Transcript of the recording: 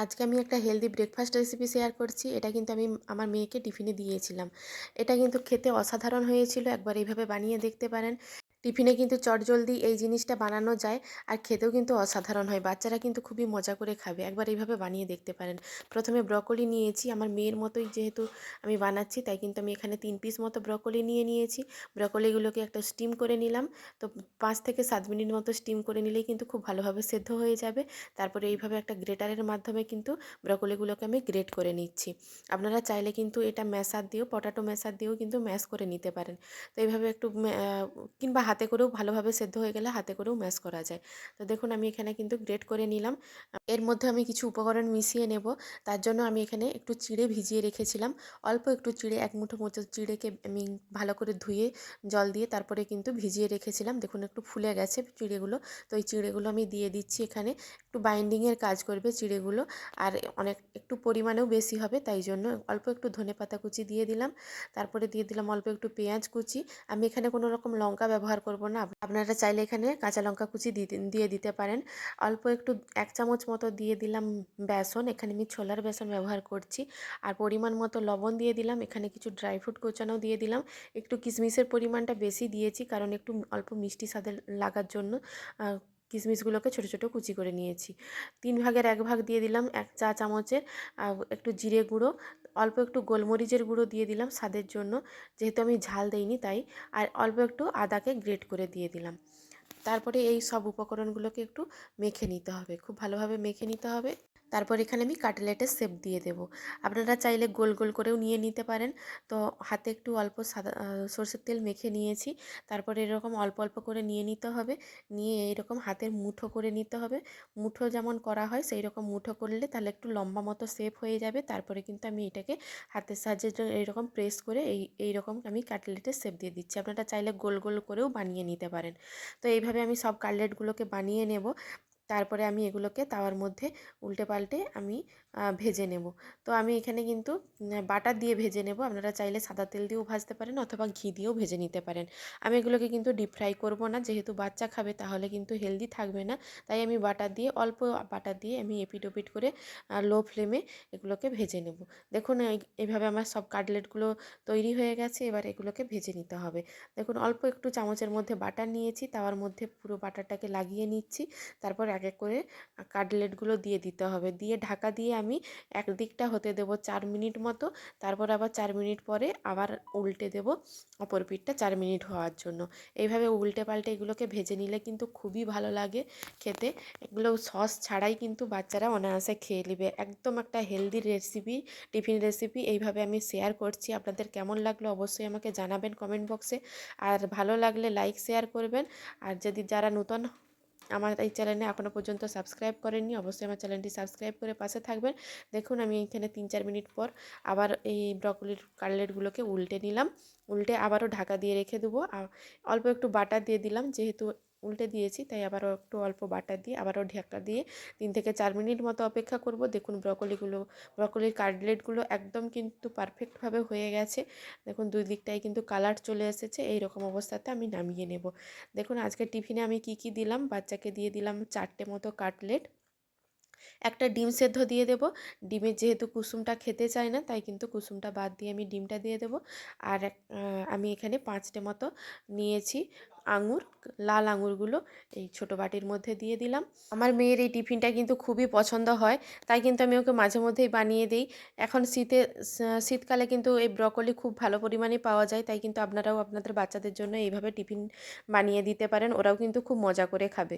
আজকে আমি একটা হেলদি ব্রেকফাস্ট রেসিপি শেয়ার করছি। এটা কিন্তু আমি আমার মেয়েকে টিফিনে দিয়েছিলাম। এটা কিন্তু খেতে অসাধারণ হয়েছিল। একবার এইভাবে বানিয়ে দেখতে পারেন। টিফিনে কিন্তু চটজলদি এই জিনিসটা বানানো যায় আর খেতেও কিন্তু অসাধারণ হয়। বাচ্চারা কিন্তু খুবই মজা করে খাবে। একবার এইভাবে বানিয়ে দেখতে পারেন। প্রথমে ব্রকলি নিয়েছি। আমার মেয়ের মতোই যেহেতু আমি বানাচ্ছি, তাই কিন্তু আমি এখানে তিন পিস মতো ব্রকলি নিয়ে নিয়েছি। ব্রকলিগুলোকে একটা স্টিম করে নিলাম। তো পাঁচ থেকে সাত মিনিট মতো স্টিম করে নিলেই কিন্তু খুব ভালোভাবে সেদ্ধ হয়ে যাবে। তারপরে এইভাবে একটা গ্রেটারের মাধ্যমে কিন্তু ব্রকলিগুলোকে আমি গ্রেট করে নিচ্ছি। আপনারা চাইলে কিন্তু এটা ম্যাশার দিয়েও, পটাটো ম্যাশার দিয়েও কিন্তু ম্যাশ করে নিতে পারেন। তো এইভাবে একটু কিংবা হাতে করেও ভালোভাবে সেদ্ধ হয়ে গেলে হাতে করেও ম্যাশ করা যায়। তো দেখুন, আমি এখানে কিন্তু গ্রেট করে নিলাম। এর মধ্যে আমি কিছু উপকরণ মিশিয়ে নেব। তার জন্য আমি এখানে একটু চিড়ে ভিজিয়ে রেখেছিলাম। অল্প একটু চিড়ে, এক মুঠো মতো চিড়েকে আমি ভালো করে ধুয়ে, জল দিয়ে তারপরে কিন্তু ভিজিয়ে রেখেছিলাম। দেখুন, একটু ফুলে গেছে চিড়েগুলো। তো এই চিড়েগুলো আমি দিয়ে দিচ্ছি এখানে। একটু বাইন্ডিংয়ের কাজ করবে চিড়েগুলো। আর অনেক, একটু পরিমাণেও বেশি হবে, তাই জন্য অল্প একটু ধনে পাতা কুচি দিয়ে দিলাম। তারপরে দিয়ে দিলাম অল্প একটু পেঁয়াজ কুচি। আমি এখানে কোনো রকম লঙ্কা ব্যবহার করব না। আপনারা চাইলে এখানে কাঁচা লঙ্কা কুচি দিয়ে দিতে পারেন। অল্প একটু এক চামচ মতো দিয়ে দিলাম বেসন। এখানে আমি ছোলার বেসন ব্যবহার করছি। আর পরিমাণ মতো লবণ দিয়ে দিলাম। এখানে কিছু ড্রাই ফ্রুট কোচানো দিয়ে দিলাম। একটু কিশমিশের পরিমাণটা বেশি দিয়েছি কারণ একটু অল্প মিষ্টি স্বাদের লাগার জন্য। কিশমিশগুলোকে ছোটো ছোটো কুচি করে নিয়েছি। তিন ভাগের এক ভাগ দিয়ে দিলাম এক চা চামচের একটু জিরে গুঁড়ো, অল্প একটু গোলমরিচের গুঁড়ো দিয়ে দিলাম স্বাদের জন্য, যেহেতু আমি ঝাল দেইনি তাই, আর অল্প একটু আদাকে গ্রেট করে দিয়ে দিলাম। তারপরে এই সব উপকরণগুলোকে একটু মেখে নিতে হবে, খুব ভালোভাবে মেখে নিতে হবে। তারপর এখানে আমি কাটলেটের শেপ দিয়ে দেব। আপনারা চাইলে গোল গোল করেও নিয়ে নিতে পারেন। তো হাতে একটু অল্প সাদা সর্ষের তেল মেখে নিয়েছি। তারপর এরকম অল্প অল্প করে নিয়ে নিতে হবে। নিয়ে এইরকম হাতের মুঠো করে নিতে হবে। মুঠো যেমন করা হয় সেই রকম মুঠো করলে তাহলে একটু লম্বা মতো শেপ হয়ে যাবে। তারপরে কিন্তু আমি এটাকে হাতের সাহায্যে এইরকম প্রেস করে এই, এইরকম আমি কাটলেটের শেপ দিয়ে দিচ্ছি। আপনারা চাইলে গোল গোল করেও বানিয়ে নিতে পারেন। তো এইভাবে আমি সব কাটলেটগুলোকে বানিয়ে নেব। তারপরে আমি এগুলোকে তাওয়ার মধ্যে উল্টে পাল্টে আমি ভেজে নেব। তো আমি এখানে কিন্তু বাটার দিয়ে ভেজে নেব। আপনারা চাইলে সাদা তেল দিয়েও ভাজতে পারেন অথবা ঘি দিয়েও ভেজে নিতে পারেন। আমি এগুলোকে কিন্তু ডিপ ফ্রাই করব না। যেহেতু বাচ্চা খাবে তাহলে কিন্তু হেলদি থাকবে না। তাই আমি বাটার দিয়ে, অল্প বাটার দিয়ে আমি এপিট ওপিট করে লো ফ্লেমে এগুলোকে ভেজে নেব। দেখুন এইভাবে আমার সব কাটলেটগুলো তৈরি হয়ে গেছে। এবার এগুলোকে ভেজে নিতে হবে। দেখুন, অল্প একটু চামচের মধ্যে বাটার নিয়েছি। তাওয়ার মধ্যে পুরো বাটারটাকে লাগিয়ে নিচ্ছি। তারপর এক করে কাটলেটগুলো দিয়ে দিতে হবে। দিয়ে ঢাকা দিয়ে আমি একদিকটা হতে দেব চার মিনিট মতো। তারপর আবার চার মিনিট পরে আবার উল্টে দেব অপর পিঠটা চার মিনিট হওয়ার জন্য। এইভাবে উল্টে পাল্টে এগুলোকে ভেজে নিলে কিন্তু খুবই ভালো লাগে খেতে। এগুলো সস ছাড়াই কিন্তু বাচ্চারা অনায়াসে খেয়ে নেবে। একদম একটা হেলদি রেসিপি টিফিন রেসিপি এইভাবে আমি শেয়ার করছি। আপনাদের কেমন লাগল অবশ্যই আমাকে জানাবেন কমেন্ট বক্সে আর ভালো লাগলে লাইক শেয়ার করবেন। আর যদি যারা নতুন আমার এই চ্যানেলে এখনও পর্যন্ত সাবস্ক্রাইব করেননি, অবশ্যই আমার চ্যানেলটি সাবস্ক্রাইব করে পাশে থাকবেন। দেখুন, আমি এখানে তিন চার মিনিট পর আবার এই ব্রকলির কাটলেটগুলোকে উল্টে নিলাম। উল্টে আবারও ঢাকা দিয়ে রেখে দেবো। অল্প একটু বাটা দিয়ে দিলাম, যেহেতু উল্টে দিয়েছি, তাই আবারও একটু অল্প বাটার দিয়ে, আবারও ঢাকা দিয়ে তিন থেকে চার মিনিট মতো অপেক্ষা করব। দেখুন ব্রকলিগুলো, ব্রকলির কাটলেটগুলো একদম কিন্তু পারফেক্টভাবে হয়ে গেছে। দেখুন দুই দিকটাই কিন্তু কালার চলে এসেছে এই রকম অবস্থাতে আমি নামিয়ে নেব। দেখুন আজকে টিফিনে আমি কি কি দিলাম? বাচ্চাকে দিয়ে দিলাম চারটে মতো কাটলেট একটা ডিম সেদ্ধ দিয়ে দেবো। ডিমের যেহেতু কুসুমটা খেতে চায় না, তাই কিন্তু কুসুমটা বাদ দিয়ে আমি ডিমটা দিয়ে দেবো। আর আমি এখানে পাঁচটে মতো নিয়েছি। আঙুর, লাল আঙুরগুলো এই ছোটো বাটির মধ্যে দিয়ে দিলাম। আমার মেয়ের এই টিফিনটা কিন্তু খুবই পছন্দ হয়, তাই কিন্তু আমি ওকে মাঝে মধ্যেই বানিয়ে দিই। এখন শীতে শীতকালে কিন্তু এই ব্রকলি খুব ভালো পরিমাণে পাওয়া যায়, তাই কিন্তু আপনারাও আপনাদের বাচ্চাদের জন্য এইভাবে টিফিন বানিয়ে দিতে পারেন, ওরাও কিন্তু খুব মজা করে খাবে।